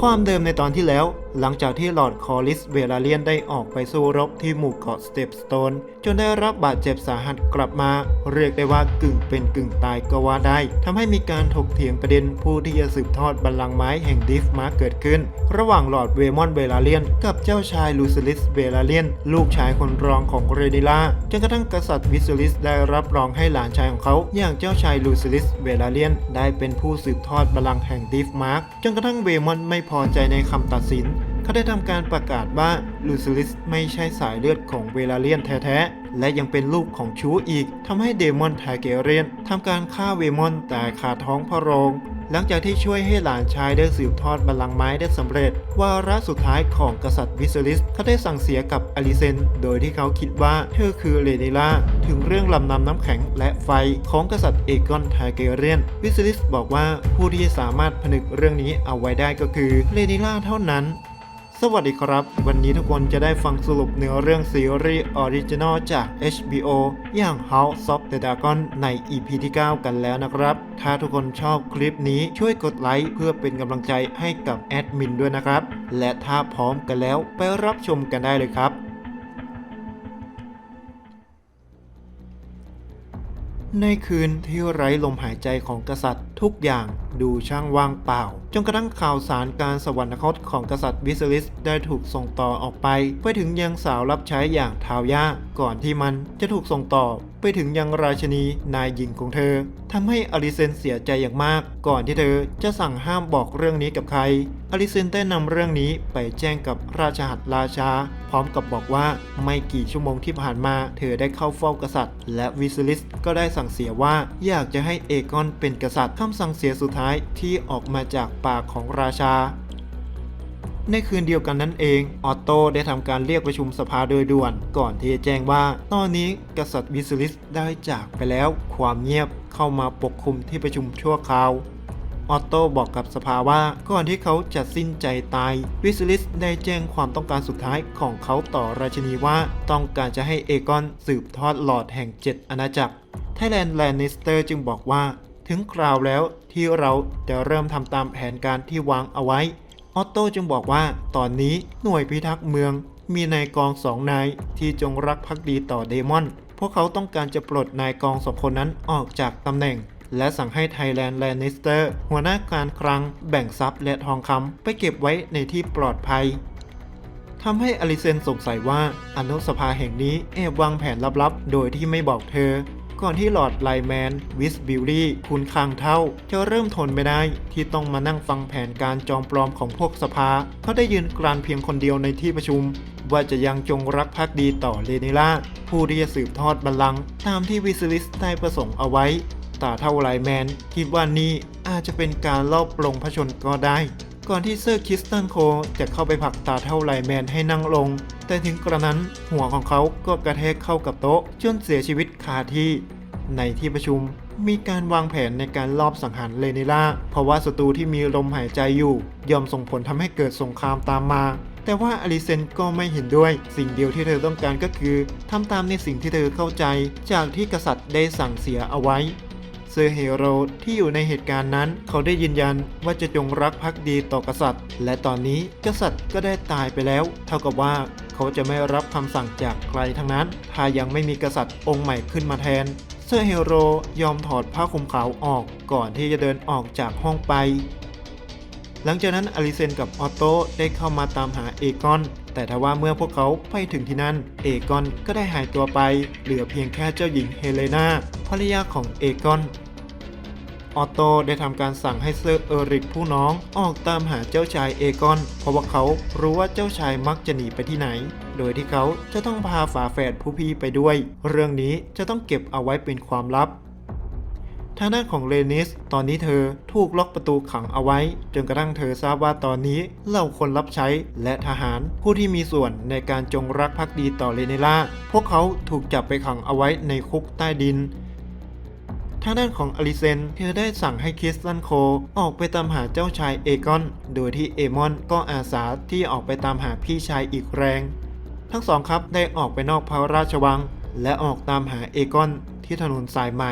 ความเดิมในตอนที่แล้ว หลังจากที่ลอร์ดคอริสเวลาเลียนได้ออกไปสู้รบที่หมู่เกาะสเตปสโตนจนได้รับบาดเจ็บสาหัสกลับมา เรียกได้ว่ากึ่งเป็นกึ่งตายก็ว่าได้ทำให้มีการถกเถียงประเด็นผู้ที่จะสืบทอดบัลลังก์ไม้แห่งดิฟมาเกิดขึ้น ระหว่างลอร์ดเวมอนเวลาเลียน กับเจ้าชายลูซิลิสเวลาเลียน ลูกชายคนรองของเรนิล่าจนกระทั่งกษัตริย์วิสลิสได้รับรองให้หลานชายของเขา อย่างเจ้าชายลูซิลิสเวลาเลียน ได้เป็นผู้สืบทอดบัลลังก์แห่งดิฟมาร์กจนกระทั่งเวมอนไม่พอใจในคำตัดสิน เขาได้ทำการประกาศว่าลูซิลิสไม่ใช่สายเลือดของเวลาเลียนแท้ๆ และยังเป็นลูกของชูอีกทำให้เดมอนไทเกเรียนทำการฆ่าเวมอนแต่ขาท้องพระโรง หลังจากที่ช่วยให้หลานชายได้สืบทอดบัลลังก์ไม้ได้สำเร็จ วาระสุดท้ายของกษัตริย์วิสลิสเขาได้สั่งเสียกับอลิเซน โดยที่เขาคิดว่าเธอคือเลนิล่าถึงเรื่องลำนำน้ำแข็งและไฟของกษัตริย์เอกอนไทเกเรียน วิสลิสบอกว่าผู้ที่สามารถผนึกเรื่องนี้เอาไว้ได้ก็คือเลนิล่าเท่านั้น สวัสดีครับ วันนี้ทุกคนจะได้ฟังสรุปเนื้อเรื่องซีรีส์ออริจินอลจาก HBO อย่าง House of the Dragon ใน EP ที่ 9 กันแล้วนะครับ ถ้าทุกคนชอบคลิปนี้ช่วยกดไลค์เพื่อเป็นกำลังใจให้กับแอดมินด้วยนะครับ และถ้าพร้อมกันแล้วไปรับชมกันได้เลยครับ ในคืนที่ไร้ลมหายใจของกษัตริย์ ทุกอย่างดูช่างว่างเปล่า จนกระทั่งข่าวสารการสวรรคตของกษัตริย์วิสลิสได้ถูกส่งต่อออกไป ไปถึงยังสาวรับใช้อย่างทาวย่าก่อนที่มันจะถูกส่งต่อ ไปถึงยังราชนีนายหญิงของเธอทำให้อลิเซนเสียใจอย่างมาก ก่อนที่เธอจะสั่งห้ามบอกเรื่องนี้กับใครอลิเซนได้นำเรื่องนี้ไปแจ้งกับราชหัตราชาพร้อมกับบอกว่าไม่กี่ชั่วโมงที่ผ่านมา เธอได้เข้าเฝ้ากษัตริย์ และวิสลิสก็ได้สั่งเสียว่าอยากจะให้เอกอนเป็นกษัตริย์คำสั่งเสียสุดท้ายที่ออกมาจากปากของราชาในคืนเดียวกันนั่นเอง ออตโตได้ทำการเรียกประชุมสภาโดยด่วน ก่อนที่จะแจ้งว่า ตอนนี้กษัตริย์วิสลิสได้จากไปแล้ว ความเงียบเข้ามาปกคลุมที่ประชุมชั่วคราว ออตโตบอกกับสภาว่าก่อนที่เขาจะสิ้นใจตาย วิสลิสได้แจ้งความต้องการสุดท้ายของเขาต่อราชินีว่า ต้องการจะให้เอกอนสืบทอดหลอดแห่งเจ็ดอาณาจักร ไทแลนด์แลนนิสเตอร์จึงบอกว่า ถึงคราวแล้วที่เราจะเริ่มทำตามแผนการที่วางเอาไว้ ออตโต้จึงบอกว่า ตอนนี้หน่วยพิทักษ์เมือง มีนายกองสองนายที่จงรักภักดีต่อเดมอน พวกเขาต้องการจะปลดนายกองสองคนนั้นออกจากตำแหน่ง และสั่งให้ไทแลนด์แลนนิสเตอร์หัวหน้าการคลัง แบ่งทรัพย์และทองคำไปเก็บไว้ในที่ปลอดภัยทำให้อลิเซนสงสัยว่าอนุสภาแห่งนี้แอบวางแผนลับๆ โดยที่ไม่บอกเธอ ก่อนที่หลอดไลแมน วิสบิลลี่คุณคางเท่า จะเริ่มทนไม่ได้ที่ต้องมานั่งฟังแผนการจอมปลอมของพวกสภา เขาได้ยืนกรานเพียงคนเดียวในที่ประชุม ว่าจะยังจงรักภักดีต่อเลนิล่าผู้ที่จะสืบทอดบัลลังก์ตามที่วิสลิสได้ประสงค์เอาไว้ ตาเท่าไลแมนคิดว่านี่อาจจะเป็นการลอบปลงพระชนก็ได้ ก่อนที่เซอร์คริสตันโคจะเข้าไปผลักตาเท่าไลแมนให้นั่งลง แต่ถึงกระนั้นหัวของเขาก็กระแทกเข้ากับโต๊ะจนเสียชีวิตคาที่ ในที่ประชุมมีการวางแผนในการลอบสังหารเลนิล่า เพราะว่าศัตรูที่มีลมหายใจอยู่ ย่อมส่งผลทำให้เกิดสงครามตามมา แต่ว่าอลิเซนก็ไม่เห็นด้วย สิ่งเดียวที่เธอต้องการก็คือทำตามในสิ่งที่เธอเข้าใจ จากที่กษัตริย์ได้สั่งเสียเอาไว้ ซอร์เฮโรที่อยู่ในเหตุการณ์นั้น เขาได้ยืนยันว่าจะจงรักภักดีต่อกษัตริย์ และตอนนี้กษัตริย์ก็ได้ตายไปแล้ว เท่ากับว่าเขาจะไม่รับคำสั่งจากใครทั้งนั้น ถ้ายังไม่มีกษัตริย์องค์ใหม่ขึ้นมาแทน เซอร์เฮโรยอมถอดผ้าคลุมขาวออกก่อนที่จะเดินออกจากห้องไป หลังจากนั้นอลิเซนกับออโต้ได้เข้ามาตามหาเอกอนแต่ทว่าเมื่อพวกเขาไปถึงที่นั่น เอกอนก็ได้หายตัวไป เหลือเพียงแค่เจ้าหญิงเฮเลนาภรรยาของเอกอน ออโต้ได้ทำการสั่งให้เซอร์เอริกผู้น้องออกตามหาเจ้าชายเอกอน เพราะว่าเขารู้ว่าเจ้าชายมักจะหนีไปที่ไหน โดยที่เขาจะต้องพาฝาแฝดผู้พี่ไปด้วย เรื่องนี้จะต้องเก็บเอาไว้เป็นความลับทางด้านของเลนิส ตอนนี้เธอถูกล็อกประตูขังเอาไว้ จนกระทั่งเธอทราบว่าตอนนี้เหล่าคนรับใช้และทหารผู้ที่มีส่วนในการจงรักภักดีต่อเลเนล่า พวกเขาถูกจับไปขังเอาไว้ในคุกใต้ดิน ทางด้านของอลิเซน เธอได้สั่งให้คริสตันโค ออกไปตามหาเจ้าชายเอกอน โดยที่เอมอนก็อาสาที่ออกไปตามหาพี่ชายอีกแรง ทั้งสองครับได้ออกไปนอกพระราชวัง และออกตามหาเอกอนที่ถนนสายไหม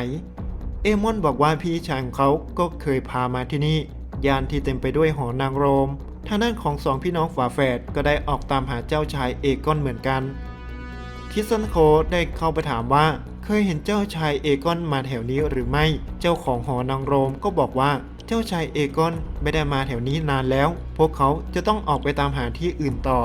เอมอนบอกว่าพี่ชายของเขาก็เคยพามาที่นี่ย่านที่เต็มไปด้วยหอนางโรม ทางด้านของสองพี่น้องฝาแฝดก็ได้ออกตามหาเจ้าชายเอกอนเหมือนกัน คิสซันโคได้เข้าไปถามว่า เคยเห็นเจ้าชายเอกอนมาแถวนี้หรือไม่ เจ้าของหอนางโรมก็บอกว่าเจ้าชายเอกอนไม่ได้มาแถวนี้นานแล้ว พวกเขาจะต้องออกไปตามหาที่อื่นต่อ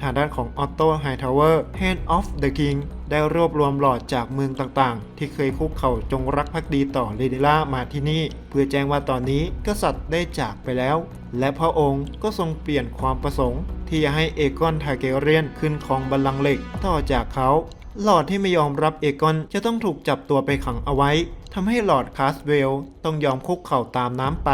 ทางด้านของออตโตไฮทาวเวอร์ Hand of the King ได้รวบรวมหลอดจากเมืองต่างๆ ที่เคยคุกเข่าจงรักภักดีต่อเรดิล่ามาที่นี่ เพื่อแจ้งว่าตอนนี้กษัตริย์ได้จากไปแล้ว และพระองค์ก็ทรงเปลี่ยนความประสงค์ ที่จะให้เอกอนทาเกเรียนขึ้นครองบัลลังก์เหล็กต่อจากเขาหลอดที่ไม่ยอมรับเอกอนจะต้องถูกจับตัวไปขังเอาไว้ทำให้หลอดคาสเวลต้องยอมคุกเข่าตามน้ำไป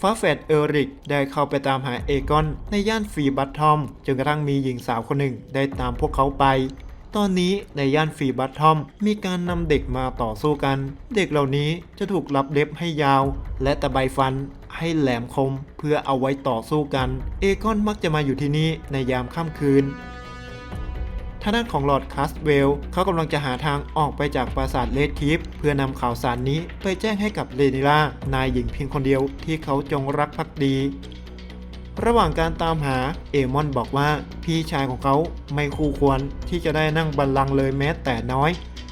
ฟ้าแฝดเอริกได้เข้าไปตามหาเอกอนในย่านฟรีบัตทอมจนกระทั่งมีหญิงสาวคนหนึ่งได้ตามพวกเขาไป ตอนนี้ในย่านฟรีบัตทอมมีการนำเด็กมาต่อสู้กัน เด็กเหล่านี้จะถูกรับเล็บให้ยาว และตะไบฟันให้แหลมคมเพื่อเอาไว้ต่อสู้กัน เอกอนมักจะมาอยู่ที่นี่ในยามค่ำคืน ทางด้านของลอร์ดคัสเวลเขากำลังจะหาทางออกไปจากปราสาทเลดคิปเพื่อนำข่าวสารนี้ไปแจ้งให้กับเรนิล่านายหญิงเพียงคนเดียวที่เขาจงรักภักดีระหว่างการตามหาเอมอนบอกว่าพี่ชายของเขาไม่คู่ควรที่จะได้นั่งบัลลังก์เลยแม้แต่น้อย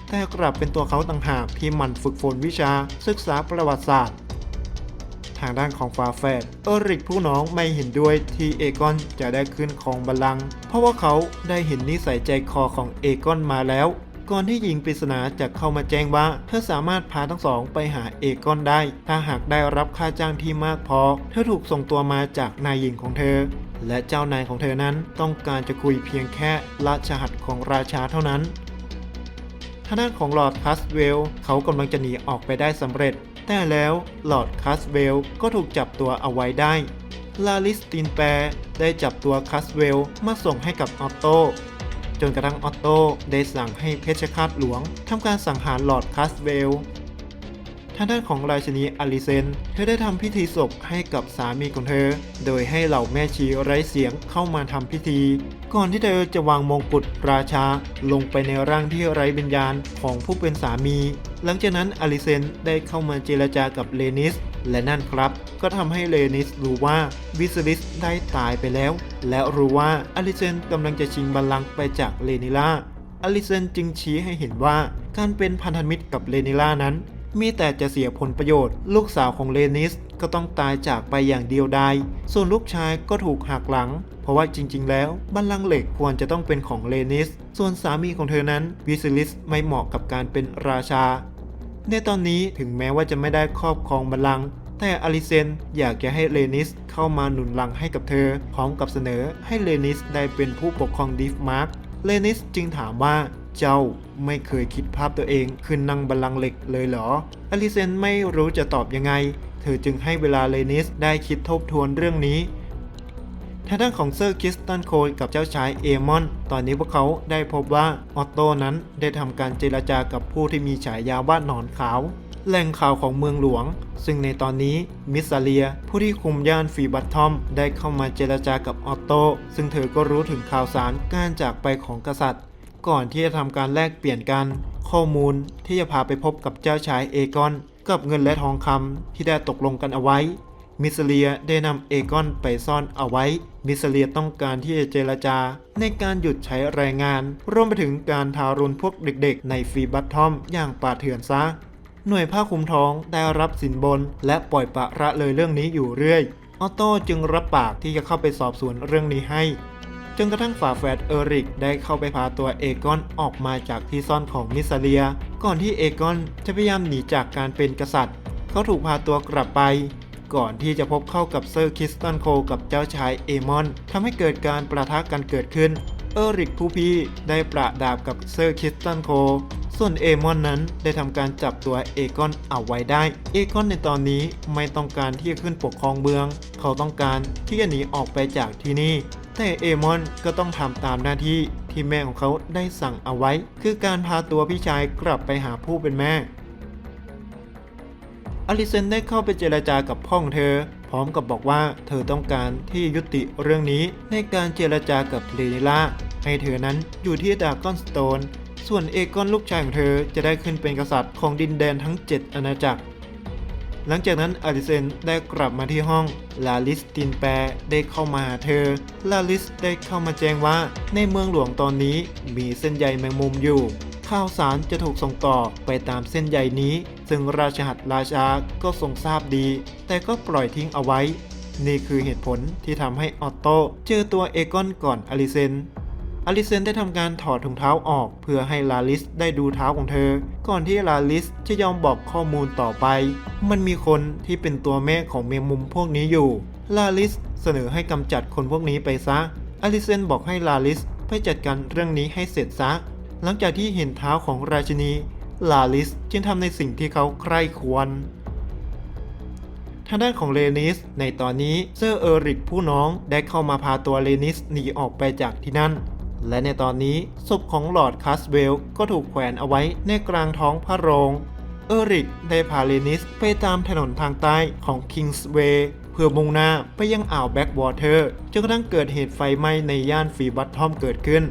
แต่กลับเป็นตัวเขาต่างหากที่หมันฝึกฝนวิชาศึกษาประวัติศาสตร์ ทางด้านของฟาแฟดเอริกผู้น้องไม่เห็นด้วยที่เอกอนจะได้ขึ้นของบัลลังก์เพราะว่าเขาได้เห็นนิสัยใจคอของเอกอนมาแล้ว ก่อนที่หญิงปริศนาจะเข้ามาแจ้งว่า เธอสามารถพาทั้งสองไปหาเอกอนได้ ถ้าหากได้รับค่าจ้างที่มากพอ เธอถูกส่งตัวมาจากนายหญิงของเธอและเจ้านายของเธอนั้นต้องการจะคุยเพียงแค่ราชหัตของราชาเท่านั้นทางด้านของลอร์ดคัสเวลเขากำลังจะหนีออกไปได้สำเร็จ แต่แล้วลอร์ดคัสเวลก็ถูกจับตัวเอาไว้ได้ ลาลิสตินแปรได้จับตัวคัสเวลมาส่งให้กับออตโต จนกระทั่งออตโตได้สั่งให้เพชฌฆาตหลวงทำการสังหารลอร์ดคัสเวลทางด้านของราชินีอลิเซน เธอได้ทำพิธีศพให้กับสามีของเธอ โดยให้เหล่าแม่ชีไร้เสียงเข้ามาทำพิธี ก่อนที่เธอจะวางมงกุฎราชาลงไปในร่างที่ไร้วิญญาณของผู้เป็นสามี หลังจากนั้นอลิเซนได้เข้ามาเจรจากับเลนิส และนั่นครับ ก็ทำให้เลนิสรู้ว่าวิสลิสได้ตายไปแล้ว และรู้ว่าอลิเซนกำลังจะชิงบัลลังก์ไปจากเลนิล่าอลิเซนจึงชี้ให้เห็นว่าการเป็นพันธมิตรกับเลนิล่านั้น มีแต่จะเสียผลประโยชน์ ลูกสาวของเลนิสก็ต้องตายจากไปอย่างเดียวดายส่วนลูกชายก็ถูกหักหลัง เพราะว่าจริง ๆ แล้วบัลลังก์เหล็กควรจะต้องเป็นของเลนิส ส่วนสามีของเธอนั้นวิสลิสไม่เหมาะกับการเป็นราชา ในตอนนี้ถึงแม้ว่าจะไม่ได้ครอบครองบัลลังก์แต่อลิเซนอยากจะให้เลนิสเข้ามาหนุนหลังให้กับเธอ พร้อมกับเสนอให้เลนิสได้เป็นผู้ปกครองดิฟมาร์กเลนิสจึงถามว่า เจ้าไม่เคยคิดภาพตัวเองขึ้นนั่งบัลลังก์เหล็กเลยเหรอ อลิเซนไม่รู้จะตอบยังไง เธอจึงให้เวลาเลนิสได้คิดทบทวนเรื่องนี้ทางด้านของเซอร์คิสตันโคยกับเจ้าชายเอมอน ตอนนี้พวกเขาได้พบว่าออตโตนั้นได้ทำการเจรจากับผู้ที่มีฉายาว่าหนอนขาว แหล่งข่าวของเมืองหลวง ซึ่งในตอนนี้มิสซาเลีย ผู้ที่คุมย่านฟรีบัตทอม ได้เข้ามาเจรจากับออตโต ซึ่งเธอก็รู้ถึงข่าวสารการจากไปของกษัตริย์ ก่อนที่จะทำการแลกเปลี่ยนกันข้อมูลที่จะพาไปพบกับเจ้าชายเอกอน กับเงินและทองคำที่ได้ตกลงกันเอาไว้ มิสเลียได้นำเอกอนไปซ่อนเอาไว้ มิสเลียต้องการที่จะเจรจา ในการหยุดใช้แรงงาน รวมไปถึงการทารุณพวกเด็กๆ ในฟีบัตทอมอย่างป่าเถื่อนซะ หน่วยผ้าคลุมท้องได้รับสินบน และปล่อยปะละเลยเรื่องนี้อยู่เรื่อย ออโต้จึงรับปากที่จะเข้าไปสอบสวนเรื่องนี้ให้ จนกระทั่งฝาแฝดเอริกได้เข้าไปพาตัวเอกอนออกมาจากที่ซ่อนของมิสเลีย ก่อนที่เอกอนจะพยายามหนีจากการเป็นกษัตริย์ เขาถูกพาตัวกลับไป ก่อนที่จะพบเข้ากับเซอร์คิสตันโคกับเจ้าชายเอมอนทำให้เกิดการประทะกันเกิดขึ้น เอริกผู้พี่ได้ประดาบกับเซอร์คิสตันโค ส่วนเอมอนนั้นได้ทำการจับตัวเอกอนเอาไว้ได้ เอกอนในตอนนี้ไม่ต้องการที่จะขึ้นปกครองเมือง เขาต้องการที่จะหนีออกไปจากที่นี่ แต่เอมอนก็ต้องทำตามหน้าที่ที่แม่ของเขาได้สั่งเอาไว้ คือการพาตัวพี่ชายกลับไปหาผู้เป็นแม่ อลิเซนได้เข้าไปเจรจากับพ่อของเธอ พร้อมกับบอกว่าเธอต้องการที่ยุติเรื่องนี้ในการเจรจากับเรนิล่าให้เธอนั้นอยู่ที่ดากอนสโตนส่วนเอกอนลูกชายของเธอจะได้ขึ้นเป็นกษัตริย์ของดินแดนทั้ง 7 อาณาจักร หลังจากนั้นอลิเซนได้กลับมาที่ห้อง ลาลิสตินแปรได้เข้ามาหาเธอ ลาลิสได้เข้ามาแจ้งว่า ในเมืองหลวงตอนนี้มีเส้นใยแมงมุมอยู่ ข่าวสารจะถูกส่งต่อไปตามเส้นใยนี้ ซึ่งราชหัตราชาก็ทรงทราบดี แต่ก็ปล่อยทิ้งเอาไว้ นี่คือเหตุผลที่ทำให้ออตโต้เจอตัวเอกอนก่อนอลิเซน อลิเซนได้ทำการถอดถุงเท้าออก เพื่อให้ลาลิสได้ดูเท้าของเธอ ก่อนที่ลาลิสจะยอมบอกข้อมูลต่อไป มันมีคนที่เป็นตัวแม่ของเมมุมพวกนี้อยู่ ลาลิสเสนอให้กำจัดคนพวกนี้ไปซะ อลิเซนบอกให้ลาลิสไปจัดการเรื่องนี้ให้เสร็จซะ หลังจากที่เห็นเท้าของราชินี ลาลิสจึงทำในสิ่งที่เขาใคร่ควรทางด้านของเลนิส ในตอนนี้เซอร์เอริกผู้น้องได้เข้ามาพาตัวเลนิสหนีออกไปจากที่นั่น และในตอนนี้ศพของลอร์ดคัสเวลก็ถูกแขวนเอาไว้ในกลางท้องพระโรง เอริกได้พาเลนิสไปตามถนนทางใต้ของคิงส์เวย์เพื่อมุ่งหน้าไปยังอ่าวแบ็กวอเตอร์จนกระทั่งเกิดเหตุไฟไหม้ในย่านฟีบัตทอมเกิดขึ้น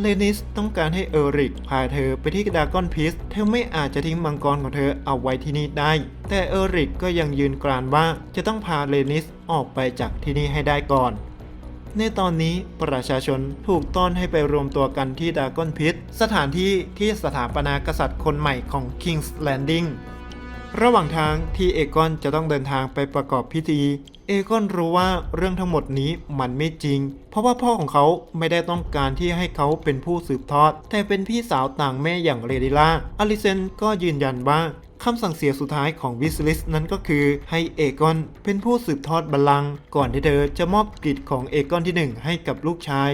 เลนิสต้องการให้เอริกพาเธอไปที่ดากอนพิสเธอไม่อาจจะทิ้งมังกรของเธอเอาไว้ที่นี่ได้ แต่เอริกก็ยังยืนกรานว่าจะต้องพาเลนิสออกไปจากที่นี่ให้ได้ก่อน ในตอนนี้ประชาชนถูกต้อนให้ไปรวมตัวกันที่ดากอนพิสสถานที่ที่สถาปนากษัตริย์คนใหม่ของ King's Landing ระหว่างทางที่เอกอนจะต้องเดินทางไปประกอบพิธี เอกอนรู้ว่าเรื่องทั้งหมดนี้มันไม่จริง เพราะว่าพ่อของเขาไม่ได้ต้องการที่ให้เขาเป็นผู้สืบทอด แต่เป็นพี่สาวต่างแม่อย่างเรดิล่าอลิเซนก็ยืนยันว่า คำสั่งเสียสุดท้ายของวิสลิสนั้นก็คือให้เอกอนเป็นผู้สืบทอดบัลลังก์ก่อนที่เธอจะมอบกิจของเอกอนที่หนึ่งให้กับลูกชาย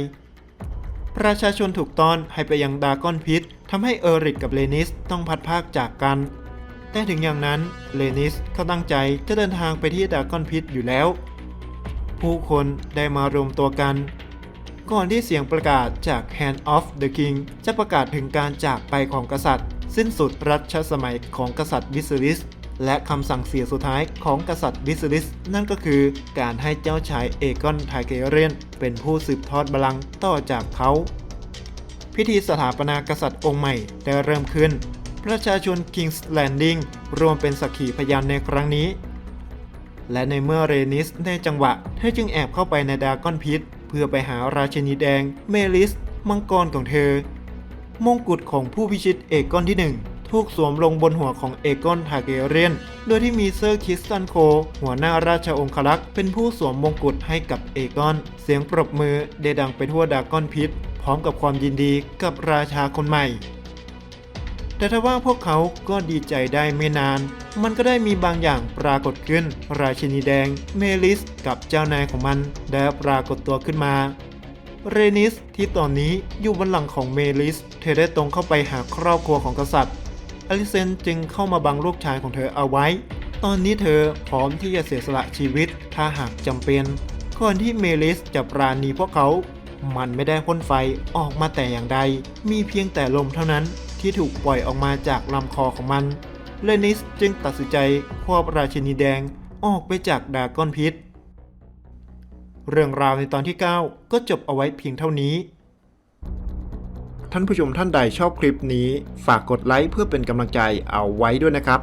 ประชาชนถูกต้อนให้ไปยังดากอนพิษทำให้เอริกกับเลนิสต้องพัดภาคจากกันแต่ถึงอย่างนั้นเลนิสก็ตั้งใจจะเดินทางไปที่ดากอนพิษอยู่แล้ว ผู้คนได้มารวมตัวกัน ก่อนที่เสียงประกาศจาก Hand of the King จะประกาศถึงการจากไปของกษัตริย์ สิ้นสุดรัชสมัยของกษัตริย์วิสลิสและคำสั่งเสียสุดท้ายของกษัตริย์วิสลิส นั่นก็คือการให้เจ้าชายเอกอนไทเกเรียน เป็นผู้สืบทอดบัลลังก์ต่อจากเขา พิธีสถาปนากษัตริย์องค์ใหม่ได้เริ่มขึ้น ประชาชน King's Landing รวมเป็นสักขีพยานในครั้งนี้ และในเมื่อเรนิสได้จังหวะ เธอจึงแอบเข้าไปในดากอนพิษเพื่อไปหาราชินีแดง เมลิส มังกรของเธอ มงกุฎของผู้พิชิตเอกอนที่หนึ่งถูกสวมลงบนหัวของเอกอนทาเกเรียน โดยที่มีเซอร์คิสตันโค หัวหน้าราชองครักษ์เป็นผู้สวมมงกุฎให้กับเอกอน เสียงปรบมือได้ดังไปทั่วดากอนพิษ พร้อมกับความยินดีกับราชาคนใหม่ แต่ถ้าว่าพวกเขาก็ดีใจได้ไม่นาน มันก็ได้มีบางอย่างปรากฏขึ้น ราชินีแดง เมลิสกับเจ้านายของมันได้ปรากฏตัวขึ้นมา เรนิสที่ตอนนี้อยู่บนหลังของเมลิส ธอได้ตรงเข้าไปหาครอบครัวของกษัตริย์อลิเซนจึงเข้ามาบังลูกชายของเธอเอาไว้ ตอนนี้เธอพร้อมที่จะเสียสละชีวิตถ้าหากจำเป็นก่อนที่เมลิสจะปราณีพวกเขา มันไม่ได้พ่นไฟออกมาแต่อย่างใด มีเพียงแต่ลมเท่านั้นที่ถูกปล่อยออกมาจากลำคอของมัน เลนิสจึงตัดสินใจควบราชินีแดงออกไปจากดากอนพิษ เรื่องราวในตอนที่ 9 ก็จบเอาไว้เพียงเท่านี้ ท่านผู้ชมท่านใดชอบคลิปนี้ ฝากกดไลค์เพื่อเป็นกำลังใจเอาไว้ด้วยนะครับ